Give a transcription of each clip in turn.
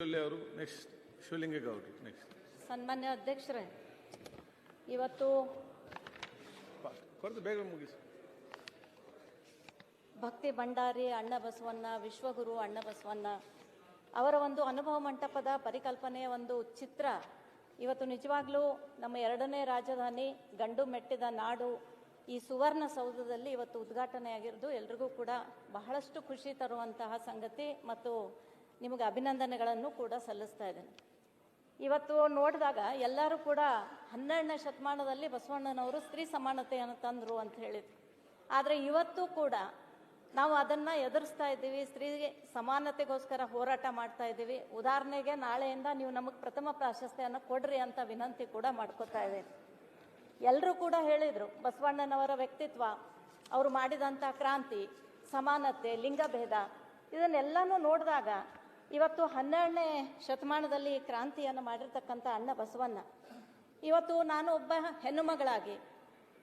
ಅವರು next ಶಿವಲಿಂಗೇಗೌಡರು next ಸನ್ಮಾನ್ಯ ಅಧ್ಯಕ್ಷರೇ ಇವತ್ತು ಕೊರತು ಬೇಗ ಮುಗಿಸಿ. ಭಕ್ತಿ ಭಂಡಾರಿ ಅಣ್ಣ ಬಸವಣ್ಣ ವಿಶ್ವಗುರು ಅಣ್ಣ ಬಸವಣ್ಣ ಅವರ ಒಂದು ಅನುಭವ ಮಂಟಪದ ಪರಿಕಲ್ಪನೆಯ ಒಂದು ಚಿತ್ರ. ಇವತ್ತು ನಿಜವಾಗ್ಲೂ ನಮ್ಮ ಎರಡನೇ ರಾಜಧಾನಿ ಗಂಡು ಮೆಟ್ಟಿದ ನಾಡು ಈ ಸುವರ್ಣ ಸೌಧದಲ್ಲಿ ಇವತ್ತು ಉದ್ಘಾಟನೆಯಾಗಿರೋದು. ಎಲ್ರಿಗೂ ಕೂಡ ಬಹಳಷ್ಟು ಖುಷಿ ತರುವಂತಹ ಸಂಗತಿ ಮತ್ತು ನಿಮಗೆ ಅಭಿನಂದನೆಗಳನ್ನು ಕೂಡ ಸಲ್ಲಿಸ್ತಾ ಇದ್ದೇನೆ. ಇವತ್ತು ನೋಡಿದಾಗ ಎಲ್ಲರೂ ಕೂಡ ಹನ್ನೆರಡನೇ ಶತಮಾನದಲ್ಲಿ ಬಸವಣ್ಣನವರು ಸ್ತ್ರೀ ಸಮಾನತೆಯನ್ನು ತಂದರು ಅಂತ ಹೇಳಿದ್ರು. ಆದರೆ ಇವತ್ತು ಕೂಡ ನಾವು ಅದನ್ನು ಎದುರಿಸ್ತಾ ಇದ್ದೀವಿ, ಸ್ತ್ರೀಗೆ ಸಮಾನತೆಗೋಸ್ಕರ ಹೋರಾಟ ಮಾಡ್ತಾ ಇದ್ದೀವಿ. ಉದಾಹರಣೆಗೆ ನಾಳೆಯಿಂದ ನೀವು ನಮಗೆ ಪ್ರಥಮ ಪ್ರಾಶಸ್ತ್ಯವನ್ನು ಕೊಡ್ರಿ ಅಂತ ವಿನಂತಿ ಕೂಡ ಮಾಡ್ಕೋತಾ ಇದ್ದೀನಿ. ಎಲ್ಲರೂ ಕೂಡ ಹೇಳಿದರು, ಬಸವಣ್ಣನವರ ವ್ಯಕ್ತಿತ್ವ, ಅವರು ಮಾಡಿದಂಥ ಕ್ರಾಂತಿ, ಸಮಾನತೆ, ಲಿಂಗಭೇದ, ಇದನ್ನೆಲ್ಲನೂ ನೋಡಿದಾಗ ಇವತ್ತು ಹನ್ನೆರಡನೇ ಶತಮಾನದಲ್ಲಿ ಕ್ರಾಂತಿಯನ್ನು ಮಾಡಿರ್ತಕ್ಕಂಥ ಅಣ್ಣ ಬಸವಣ್ಣ. ಇವತ್ತು ನಾನು ಒಬ್ಬ ಹೆಣ್ಣು ಮಗಳಾಗಿ.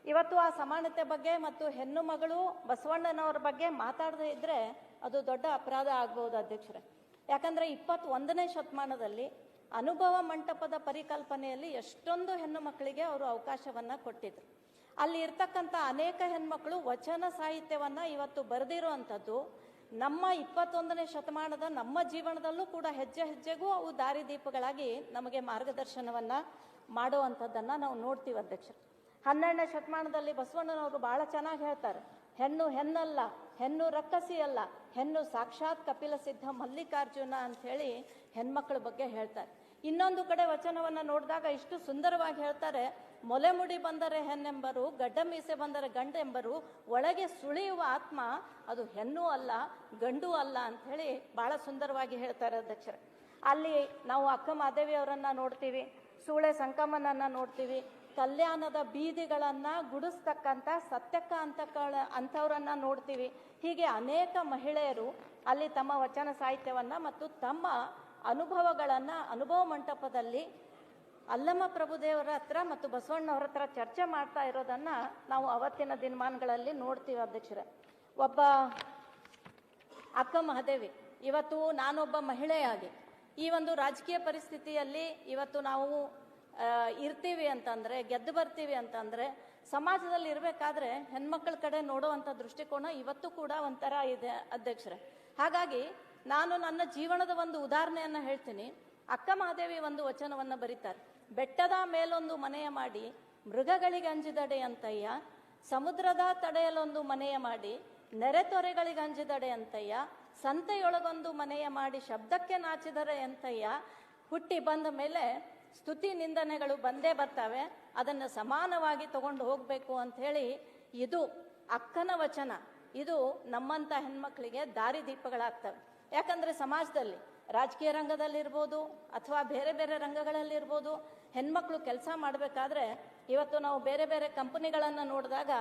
ಇವತ್ತು ಆ ಸಮಾನತೆ ಬಗ್ಗೆ ಮತ್ತು ಹೆಣ್ಣು ಮಗಳು ಬಸವಣ್ಣನವರ ಬಗ್ಗೆ ಮಾತಾಡದೇ ಇದ್ರೆ ಅದು ದೊಡ್ಡ ಅಪರಾಧ ಆಗ್ಬೋದು ಅಧ್ಯಕ್ಷರೇ. ಯಾಕಂದ್ರೆ ಇಪ್ಪತ್ತೊಂದನೇ ಶತಮಾನದಲ್ಲಿ ಅನುಭವ ಮಂಟಪದ ಪರಿಕಲ್ಪನೆಯಲ್ಲಿ ಎಷ್ಟೊಂದು ಹೆಣ್ಣು ಮಕ್ಕಳಿಗೆ ಅವರು ಅವಕಾಶವನ್ನ ಕೊಟ್ಟಿದ್ರು. ಅಲ್ಲಿ ಇರ್ತಕ್ಕಂಥ ಅನೇಕ ಹೆಣ್ಮಕ್ಳು ವಚನ ಸಾಹಿತ್ಯವನ್ನ ಇವತ್ತು ಬರೆದಿರುವಂಥದ್ದು ನಮ್ಮ ಇಪ್ಪತ್ತೊಂದನೇ ಶತಮಾನದ ನಮ್ಮ ಜೀವನದಲ್ಲೂ ಕೂಡ ಹೆಜ್ಜೆ ಹೆಜ್ಜೆಗೂ ಅವು ದಾರಿದೀಪಗಳಾಗಿ ನಮಗೆ ಮಾರ್ಗದರ್ಶನವನ್ನ ಮಾಡುವಂಥದ್ದನ್ನ ನಾವು ನೋಡ್ತೀವಿ ಅಧ್ಯಕ್ಷ ಹನ್ನೆರಡನೇ ಶತಮಾನದಲ್ಲಿ ಬಸವಣ್ಣನವರು ಬಹಳ ಚೆನ್ನಾಗಿ ಹೇಳ್ತಾರೆ, ಹೆಣ್ಣು ಹೆಣ್ಣಲ್ಲ ಹೆಣ್ಣು ರಕ್ಕಸಿ ಅಲ್ಲ, ಹೆಣ್ಣು ಸಾಕ್ಷಾತ್ ಕಪಿಲ ಸಿದ್ಧ ಮಲ್ಲಿಕಾರ್ಜುನ ಅಂತ ಹೇಳಿ ಹೆಣ್ಮಕ್ಳ ಬಗ್ಗೆ ಹೇಳ್ತಾರೆ. ಇನ್ನೊಂದು ಕಡೆ ವಚನವನ್ನ ನೋಡಿದಾಗ ಇಷ್ಟು ಸುಂದರವಾಗಿ ಹೇಳ್ತಾರೆ, ಮೊಲೆ ಮುಡಿ ಬಂದರೆ ಹೆಣ್ಣೆಂಬರು, ಗಡ್ಡ ಮೀಸೆ ಬಂದರೆ ಗಂಡೆಂಬರು, ಒಳಗೆ ಸುಳಿಯುವ ಆತ್ಮ ಅದು ಹೆಣ್ಣು ಅಲ್ಲ, ಗಂಡು ಅಲ್ಲ ಅಂತ ಹೇಳಿ ಬಹಳ ಸುಂದರವಾಗಿ ಹೇಳ್ತಾರೆ ಅಧ್ಯಕ್ಷರೇ. ಅಲ್ಲಿ ನಾವು ಅಕ್ಕ ಮಾದೇವಿ ಅವರನ್ನ ನೋಡ್ತೀವಿ, ಸೂಳೆ ಸಂಕಮನನ್ನ ನೋಡ್ತೀವಿ ಕಲ್ಯಾಣದ ಬೀದಿಗಳನ್ನ ಗುಡಿಸ್ತಕ್ಕಂಥ ಸತ್ಯಕ್ಕ ಅಂತ ಅಂಥವ್ರನ್ನ ನೋಡ್ತೀವಿ. ಹೀಗೆ ಅನೇಕ ಮಹಿಳೆಯರು ಅಲ್ಲಿ ತಮ್ಮ ವಚನ ಸಾಹಿತ್ಯವನ್ನ ಮತ್ತು ತಮ್ಮ ಅನುಭವಗಳನ್ನ ಅನುಭವ ಮಂಟಪದಲ್ಲಿ ಅಲ್ಲಮ್ಮ ಪ್ರಭುದೇವರ ಹತ್ರ ಮತ್ತು ಬಸವಣ್ಣವ್ರ ಹತ್ರ ಚರ್ಚೆ ಮಾಡ್ತಾ ಇರೋದನ್ನ ನಾವು ಅವತ್ತಿನ ದಿನಮಾನಗಳಲ್ಲಿ ನೋಡ್ತೀವಿ ಅಧ್ಯಕ್ಷರೇ. ಒಬ್ಬ ಅಕ್ಕ ಮಹಾದೇವಿ, ಇವತ್ತು ನಾನೊಬ್ಬ ಮಹಿಳೆಯಾಗಿ. ಈ ಒಂದು ರಾಜಕೀಯ ಪರಿಸ್ಥಿತಿಯಲ್ಲಿ ಇವತ್ತು ನಾವು ಇರ್ತೀವಿ ಅಂತಂದ್ರೆ, ಗೆದ್ದು ಬರ್ತೀವಿ ಅಂತಂದ್ರೆ, ಸಮಾಜದಲ್ಲಿ ಇರಬೇಕಾದ್ರೆ ಹೆಣ್ಮಕ್ಳ ಕಡೆ ನೋಡುವಂತ ದೃಷ್ಟಿಕೋನ ಇವತ್ತು ಕೂಡ ಒಂಥರ ಇದೆ ಅಧ್ಯಕ್ಷರೇ. ಹಾಗಾಗಿ ನಾನು ನನ್ನ ಜೀವನದ ಒಂದು ಉದಾಹರಣೆಯನ್ನ ಹೇಳ್ತೀನಿ. ಅಕ್ಕ ಮಹಾದೇವಿ ಒಂದು ವಚನವನ್ನ ಬರೀತಾರೆ. ಬೆಟ್ಟದ ಮೇಲೊಂದು ಮನೆಯ ಮಾಡಿ ಮೃಗಗಳಿಗೆ ಅಂಜಿದಡೆ ಅಂತಯ್ಯ, ಸಮುದ್ರದ ತಡೆಯಲೊಂದು ಮನೆಯ ಮಾಡಿ ನೆರೆತೊರೆಗಳಿಗೆ ಅಂಜಿದಡೆ ಅಂತಯ್ಯ, ಸಂತೆಯೊಳಗೊಂದು ಮನೆಯ ಮಾಡಿ ಶಬ್ದಕ್ಕೆ ನಾಚಿದರೆ ಅಂತಯ್ಯ, ಹುಟ್ಟಿ ಬಂದ ಮೇಲೆ ಸ್ತುತಿ ನಿಂದನೆಗಳು ಬಂದೇ ಬರ್ತವೆ, ಅದನ್ನು ಸಮಾನವಾಗಿ ತಗೊಂಡು ಹೋಗಬೇಕು ಅಂತ ಹೇಳಿ ಇದು ಅಕ್ಕನ ವಚನ. ಇದು ನಮ್ಮಂಥ ಹೆಣ್ಮಕ್ಳಿಗೆ ದಾರಿದೀಪಗಳಾಗ್ತವೆ. ಯಾಕಂದರೆ ಸಮಾಜದಲ್ಲಿ ರಾಜಕೀಯ ರಂಗದಲ್ಲಿರ್ಬೋದು ಅಥವಾ ಬೇರೆ ಬೇರೆ ರಂಗಗಳಲ್ಲಿರ್ಬೋದು ಹೆಣ್ಮಕ್ಳು ಕೆಲಸ ಮಾಡಬೇಕಾದ್ರೆ ಇವತ್ತು ನಾವು ಬೇರೆ ಬೇರೆ ಕಂಪನಿಗಳನ್ನು ನೋಡಿದಾಗ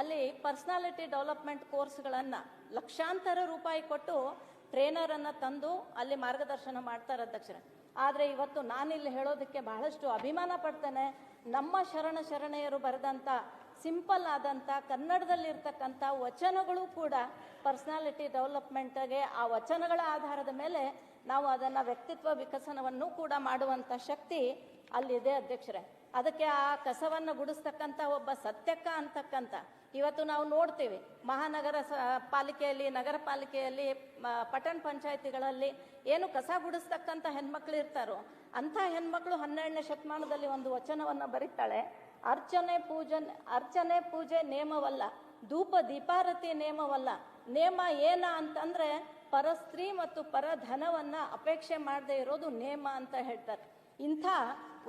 ಅಲ್ಲಿ ಪರ್ಸ್ನಾಲಿಟಿ ಡೆವಲಪ್ಮೆಂಟ್ ಕೋರ್ಸ್ಗಳನ್ನು ಲಕ್ಷಾಂತರ ರೂಪಾಯಿ ಕೊಟ್ಟು ಟ್ರೈನರ್ ಅನ್ನ ತಂದು ಅಲ್ಲಿ ಮಾರ್ಗದರ್ಶನ ಮಾಡ್ತಾರೆ ಅಧ್ಯಕ್ಷರೇ. ಆದರೆ ಇವತ್ತು ನಾನಿಲ್ಲಿ ಹೇಳೋದಕ್ಕೆ ಬಹಳಷ್ಟು ಅಭಿಮಾನ ಪಡ್ತೇನೆ. ನಮ್ಮ ಶರಣ ಶರಣೆಯರು ಬರೆದಂಥ ಸಿಂಪಲ್ ಆದಂಥ ಕನ್ನಡದಲ್ಲಿರ್ತಕ್ಕಂಥ ವಚನಗಳು ಕೂಡ ಪರ್ಸ್ನಾಲಿಟಿ ಡೆವಲಪ್ಮೆಂಟ್ಗೆ ಆ ವಚನಗಳ ಆಧಾರದ ಮೇಲೆ ನಾವು ಅದನ್ನು ವ್ಯಕ್ತಿತ್ವ ವಿಕಸನವನ್ನು ಕೂಡ ಮಾಡುವಂಥ ಶಕ್ತಿ ಅಲ್ಲಿದೆ ಅಧ್ಯಕ್ಷರೇ. ಅದಕ್ಕೆ ಆ ಕಸವನ್ನು ಗುಡಿಸ್ತಕ್ಕಂಥ ಒಬ್ಬ ಸತ್ಯಕ್ಕ ಅಂತಕ್ಕಂಥ, ಇವತ್ತು ನಾವು ನೋಡ್ತೀವಿ, ಮಹಾನಗರ ಪಾಲಿಕೆಯಲ್ಲಿ, ನಗರ ಪಾಲಿಕೆಯಲ್ಲಿ ಪಟ್ಟಣ ಪಂಚಾಯತಿಗಳಲ್ಲಿ ಏನು ಕಸ ಗುಡಿಸ್ತಕ್ಕಂಥ ಹೆಣ್ಮಕ್ಳು ಇರ್ತಾರೋ, ಅಂಥ ಹೆಣ್ಮಕ್ಳು ಹನ್ನೆರಡನೇ ಶತಮಾನದಲ್ಲಿ ಒಂದು ವಚನವನ್ನು ಬರೀತಾಳೆ, ಅರ್ಚನೆ ಪೂಜೆ ಅರ್ಚನೆ ಪೂಜೆ ನೇಮವಲ್ಲ, ಧೂಪ ದೀಪಾರತಿ ನೇಮವಲ್ಲ, ನೇಮ ಏನ ಅಂತಂದ್ರೆ ಪರಸ್ತ್ರೀ ಮತ್ತು ಪರಧನವನ್ನ ಅಪೇಕ್ಷೆ ಮಾಡದೇ ಇರೋದು ನೇಮ ಅಂತ ಹೇಳ್ತಾರೆ. ಇಂಥ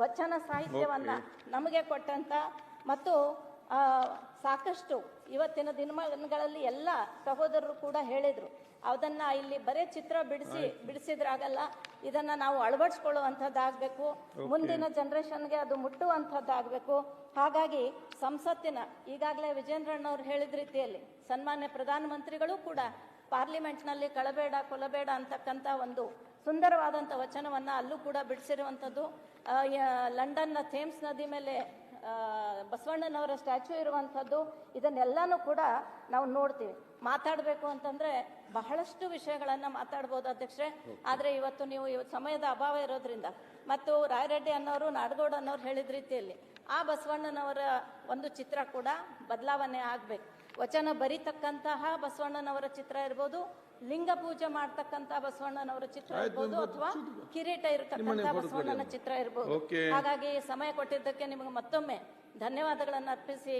ವಚನ ಸಾಹಿತ್ಯವನ್ನು ನಮಗೆ ಕೊಟ್ಟಂಥ ಮತ್ತು ಸಾಕಷ್ಟು ಇವತ್ತಿನ ದಿನಮಾನಗಳಲ್ಲಿ ಎಲ್ಲ ಸಹೋದರರು ಕೂಡ ಹೇಳಿದರು. ಅದನ್ನು ಇಲ್ಲಿ ಬರೇ ಚಿತ್ರ ಬಿಡಿಸಿ ಬಿಡಿಸಿದ್ರಾಗಲ್ಲ ಇದನ್ನು ನಾವು ಅಳವಡಿಸ್ಕೊಳ್ಳುವಂಥದ್ದಾಗಬೇಕು. ಮುಂದಿನ ಜನ್ರೇಷನ್ಗೆ ಅದು ಮುಟ್ಟುವಂಥದ್ದಾಗಬೇಕು. ಹಾಗಾಗಿ ಸಂಸತ್ತಿನ ಈಗಾಗಲೇ ವಿಜೇಂದ್ರಣ್ಣವ್ರು ಹೇಳಿದ ರೀತಿಯಲ್ಲಿ ಸನ್ಮಾನ್ಯ ಪ್ರಧಾನಮಂತ್ರಿಗಳು ಕೂಡ ಪಾರ್ಲಿಮೆಂಟ್ನಲ್ಲಿ ಕಳಬೇಡ ಕೊಲಬೇಡ ಅಂತಕ್ಕಂಥ ಒಂದು ಸುಂದರವಾದಂಥ ವಚನವನ್ನು ಅಲ್ಲೂ ಕೂಡ ಬಿಡಿಸಿರುವಂಥದ್ದು ಲಂಡನ್ನ ಥೇಮ್ಸ್ ನದಿ ಮೇಲೆ ಬಸವಣ್ಣನವರ ಸ್ಟ್ಯಾಚ್ಯೂ ಇರುವಂಥದ್ದು ಇದನ್ನೆಲ್ಲನೂ ಕೂಡ ನಾವು ನೋಡ್ತೀವಿ. ಮಾತಾಡಬೇಕು ಅಂತಂದ್ರೆ ಬಹಳಷ್ಟು ವಿಷಯಗಳನ್ನು ಮಾತಾಡ್ಬೋದು ಅಧ್ಯಕ್ಷರೇ. ಆದರೆ ಇವತ್ತು ನೀವು ಇವತ್ತು ಸಮಯದ ಅಭಾವ ಇರೋದ್ರಿಂದ. ಮತ್ತು ರಾಯರೆಡ್ಡಿ ಅನ್ನೋರು, ನಾಡಗೌಡ ಅನ್ನೋರು ಹೇಳಿದ ರೀತಿಯಲ್ಲಿ, ಆ ಬಸವಣ್ಣನವರ ಒಂದು ಚಿತ್ರ ಕೂಡ ಬದಲಾವಣೆ ಆಗ್ಬೇಕು. ವಚನ ಬರಿತಕ್ಕಂತಹ ಬಸವಣ್ಣನವರ ಚಿತ್ರ ಇರ್ಬೋದು ಲಿಂಗ ಪೂಜೆ ಮಾಡ್ತಕ್ಕಂತಹ ಬಸವಣ್ಣನವರ ಚಿತ್ರ ಇರ್ಬೋದು ಅಥವಾ ಕಿರೀಟ ಇರತಕ್ಕಂತಹ ಬಸವಣ್ಣನ ಚಿತ್ರ ಇರ್ಬೋದು. ಹಾಗಾಗಿ ಸಮಯ ಕೊಟ್ಟಿದ್ದಕ್ಕೆ ನಿಮಗೆ ಮತ್ತೊಮ್ಮೆ ಧನ್ಯವಾದಗಳನ್ನು ಅರ್ಪಿಸಿ.